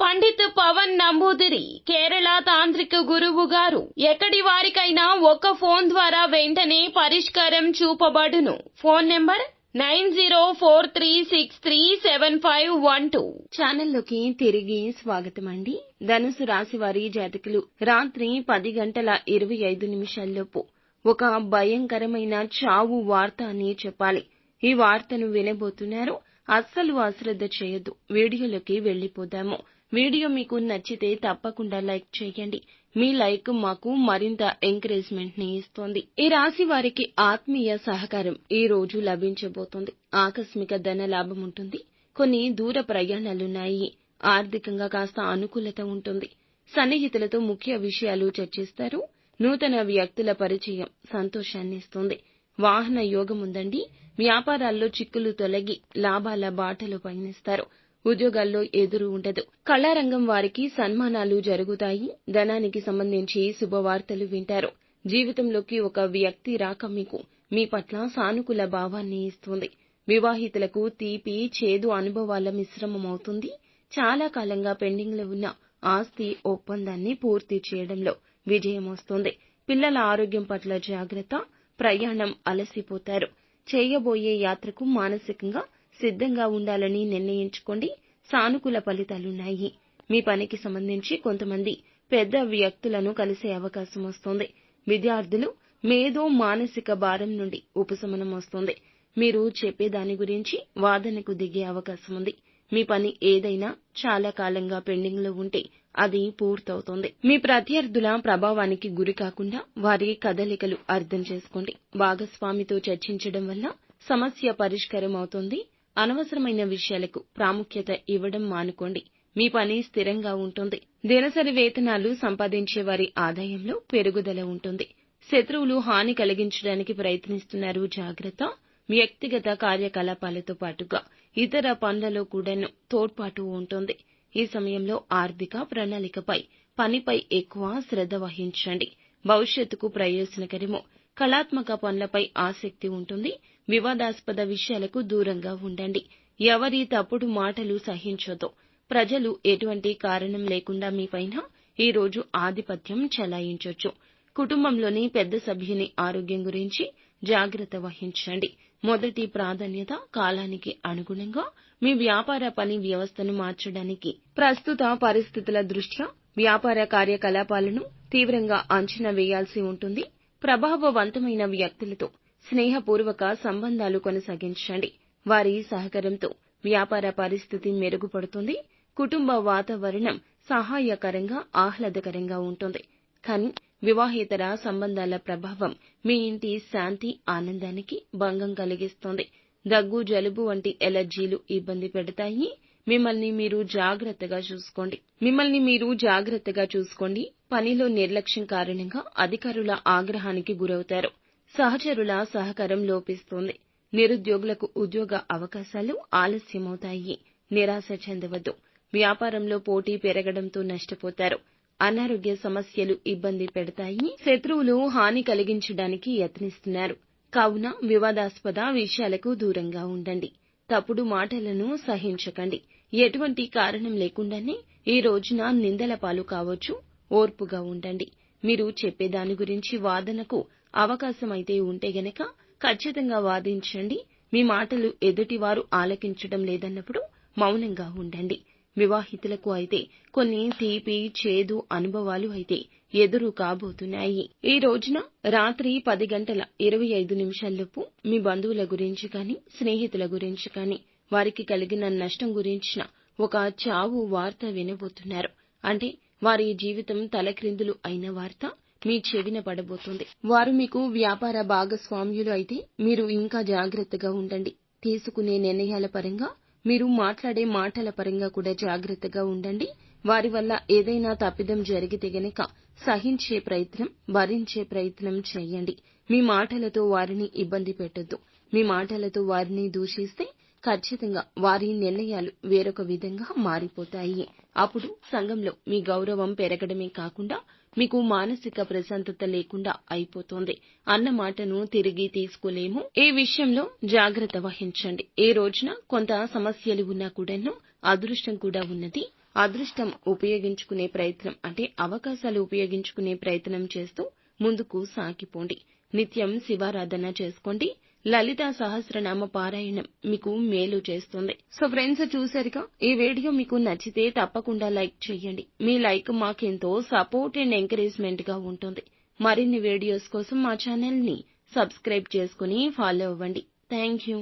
పండిత్ పవన్ నంబూదిరి కేరళ తాంత్రిక గురువు గారు. ఎక్కడి వారికైనా ఒక్క ఫోన్ ద్వారా వెంటనే పరిష్కారం చూపబడును. Phone number nine zero four three six three seven five one two. ఛానల్లోకి తిరిగి స్వాగతం అండి ధనుసు రాశి వారి జాతకులు రాత్రి పది గంటల ఇరవై ఐదు నిమిషాల్లోపు ఒక భయంకరమైన చావు వార్త అని చెప్పాలి. ఈ వార్తను వినబోతున్నారు అస్సలు అశ్రద్ధ చేయొద్దు. వీడియోలోకి వెళ్ళిపోదాము వీడియో మీకు నచ్చితే తప్పకుండా లైక్ చేయండి. మీ లైక్ మాకు మరింత ఎంకరేజ్మెంట్ని ఇస్తోంది. ఈ రాశి వారికి ఆత్మీయ సహకారం ఈ రోజు లభించబోతోంది. ఆకస్మిక ధన లాభం ఉంటుంది. కొన్ని దూర ప్రయాణాలున్నాయి ఆర్థికంగా కాస్త అనుకూలత ఉంటుంది. సన్నిహితులతో ముఖ్య విషయాలు చర్చిస్తారు. నూతన వ్యక్తుల పరిచయం సంతోషాన్ని ఇస్తుంది వాహన యోగం ఉందండి. వ్యాపారాల్లో చిక్కులు తొలగి లాభాల బాటలో పయనిస్తారు. ఉద్యోగాల్లో ఎదురు ఉండదు. కళారంగం వారికి సన్మానాలు జరుగుతాయి. ధనానికి సంబంధించి శుభవార్తలు వింటారు. జీవితంలోకి ఒక వ్యక్తి రాక మీకు మీ పట్ల సానుకూల భావాన్ని ఇస్తుంది. వివాహితులకు తీపి చేదు అనుభవాల మిశ్రమమవుతుంది చాలా కాలంగా పెండింగ్లో ఉన్న ఆస్తి ఒప్పందాన్ని పూర్తి చేయడంలో విజయం వస్తుంది. పిల్లల ఆరోగ్యం పట్ల జాగ్రత్త ప్రయాణం అలసిపోతారు. చేయబోయే యాత్రకు మానసికంగా సిద్ధంగా ఉండాలని నిర్ణయించుకోండి. సానుకూల ఫలితాలున్నాయి. మీ పనికి సంబంధించి కొంతమంది పెద్ద వ్యక్తులను కలిసే అవకాశం వస్తుంది. విద్యార్థులు మేధో మానసిక భారం నుండి ఉపశమనం వస్తుంది. మీరు చెప్పే దాని గురించి వాదనకు దిగే అవకాశం ఉంది. మీ పని ఏదైనా చాలా కాలంగా పెండింగ్లో ఉంటే అది పూర్తవుతోంది. మీ ప్రత్యర్థుల ప్రభావానికి గురి కాకుండా వారి కదలికలు అర్థం చేసుకోండి. భాగస్వామితో చర్చించడం వల్ల సమస్య పరిష్కారం అవుతుంది అనవసరమైన విషయాలకు ప్రాముఖ్యత ఇవ్వడం మానుకోండి. మీ పని స్థిరంగా ఉంటుంది. దినసరి వేతనాలు సంపాదించే వారి ఆదాయంలో పెరుగుదల ఉంటుంది. శత్రువులు హాని కలిగించడానికి ప్రయత్నిస్తున్నారు జాగ్రత్త. వ్యక్తిగత కార్యకలాపాలతో పాటుగా ఇతర పనులలో కూడాను తోడ్పాటు ఉంటుంది. ఈ సమయంలో ఆర్థిక ప్రణాళికపై పనిపై ఎక్కువ శ్రద్ధ వహించండి. భవిష్యత్తుకు ప్రయోజనకరము. కళాత్మక పనులపై ఆసక్తి ఉంటుంది. వివాదాస్పద విషయాలకు దూరంగా ఉండండి. ఎవరి తప్పుడు మాటలు సహించొద్దు. ప్రజలు ఎటువంటి కారణం లేకుండా మీపైన ఈరోజు ఆధిపత్యం చెలాయించొచ్చు. కుటుంబంలోని పెద్ద సభ్యుని ఆరోగ్యం గురించి జాగ్రత్త వహించండి. మొదటి ప్రాధాన్యత కాలానికి అనుగుణంగా మీ వ్యాపార పని వ్యవస్థను మార్చడానికి. ప్రస్తుత పరిస్థితుల దృష్ట్యా వ్యాపార కార్యకలాపాలను తీవ్రంగా అంచనా వేయాల్సి ఉంటుంది. ప్రభావవంతమైన వ్యక్తులతో స్నేహపూర్వక సంబంధాలు కొనసాగించండి. వారి సహకారంతో వ్యాపార పరిస్థితి మెరుగుపడుతుంది. కుటుంబ వాతావరణం సహాయకరంగా ఆహ్లాదకరంగా ఉంటుంది. కానీ వివాహేతర సంబంధాల ప్రభావం మీ ఇంటి శాంతి ఆనందానికి భంగం కలిగిస్తుంది. దగ్గు జలుబు వంటి ఎలర్జీలు ఇబ్బంది పెడతాయి. మిమ్మల్ని మీరు జాగ్రత్తగా చూసుకోండి. మిమ్మల్ని మీరు జాగ్రత్తగా చూసుకోండి. పనిలో నిర్లక్ష్యం కారణంగా అధికారుల ఆగ్రహానికి గురవుతారు. సహచరుల సహకారం లోపిస్తుంది. నిరుద్యోగులకు ఉద్యోగ అవకాశాలు ఆలస్యమవుతాయి. నిరాశ చెందవద్దు. వ్యాపారంలో పోటీ పెరగడంతో నష్టపోతారు. అనారోగ్య సమస్యలు ఇబ్బంది పెడతాయి శత్రువులు హాని కలిగించడానికి యత్నిస్తున్నారు. కావున వివాదాస్పద విషయాలకు దూరంగా ఉండండి. తప్పుడు మాటలను సహించకండి. ఎటువంటి కారణం లేకుండానే ఈ రోజున నిందల పాలు కావచ్చు ఓర్పుగా ఉండండి. మీరు చెప్పే దాని గురించి వాదనకు అవకాశమైతే ఉంటే గనక ఖచ్చితంగా వాదించండి. మీ మాటలు ఎదుటివారు ఆలకించడం లేదన్నప్పుడు మౌనంగా ఉండండి. వివాహితులకు అయితే కొన్ని తీపి చేదు అనుభవాలు అయితే ఎదురు కాబోతున్నాయి. ఈ రోజున రాత్రి పది గంటల ఇరవై ఐదు నిమిషాల్లోపు మీ బంధువుల గురించి కానీ స్నేహితుల గురించి కానీ వారికి కలిగిన నష్టం గురించిన ఒక చావు వార్త వినబోతున్నారు. అంటే వారి జీవితం తలక్రిందులు అయిన వార్త మీ చెవిన పడబోతుంది. వారు మీకు వ్యాపార భాగస్వామ్యులు అయితే మీరు ఇంకా జాగ్రత్తగా ఉండండి. తీసుకునే నిర్ణయాల పరంగా మీరు మాట్లాడే మాటల పరంగా కూడా జాగ్రత్తగా ఉండండి. వారి వల్ల ఏదైనా తప్పిదం జరిగితే గనక సహించే ప్రయత్నం భరించే ప్రయత్నం చేయండి. మీ మాటలతో వారిని ఇబ్బంది పెట్టొద్దు. మీ మాటలతో వారిని దూషిస్తే ఖచ్చితంగా వారి నిర్ణయాలు వేరొక విధంగా మారిపోతాయి. అప్పుడు సంఘంలో మీ గౌరవం పెరగడమే కాకుండా మీకు మానసిక ప్రశాంతత లేకుండా అయిపోతోంది. అన్న మాటను తిరిగి తీసుకోలేము. ఈ విషయంలో జాగ్రత్త వహించండి. ఏ రోజున కొంత సమస్యలు ఉన్నా కూడాను అదృష్టం కూడా ఉన్నది. అదృష్టం ఉపయోగించుకునే ప్రయత్నం అంటే అవకాశాలు ఉపయోగించుకునే ప్రయత్నం చేస్తూ ముందుకు సాగిపోండి. నిత్యం శివారాధన చేసుకోండి. లలితా సహస్రనామ పారాయణం మీకు మేలు చేస్తుంది. సో ఫ్రెండ్స్ చూసారుగా ఈ వీడియో మీకు నచ్చితే తప్పకుండా లైక్ చేయండి. మీ లైక్ మాకెంతో సపోర్ట్ అండ్ ఎంకరేజ్మెంట్గా ఉంటుంది. మరిన్ని వీడియోస్ కోసం మా ఛానల్ని సబ్స్క్రైబ్ చేసుకుని ఫాలో అవ్వండి. Thank you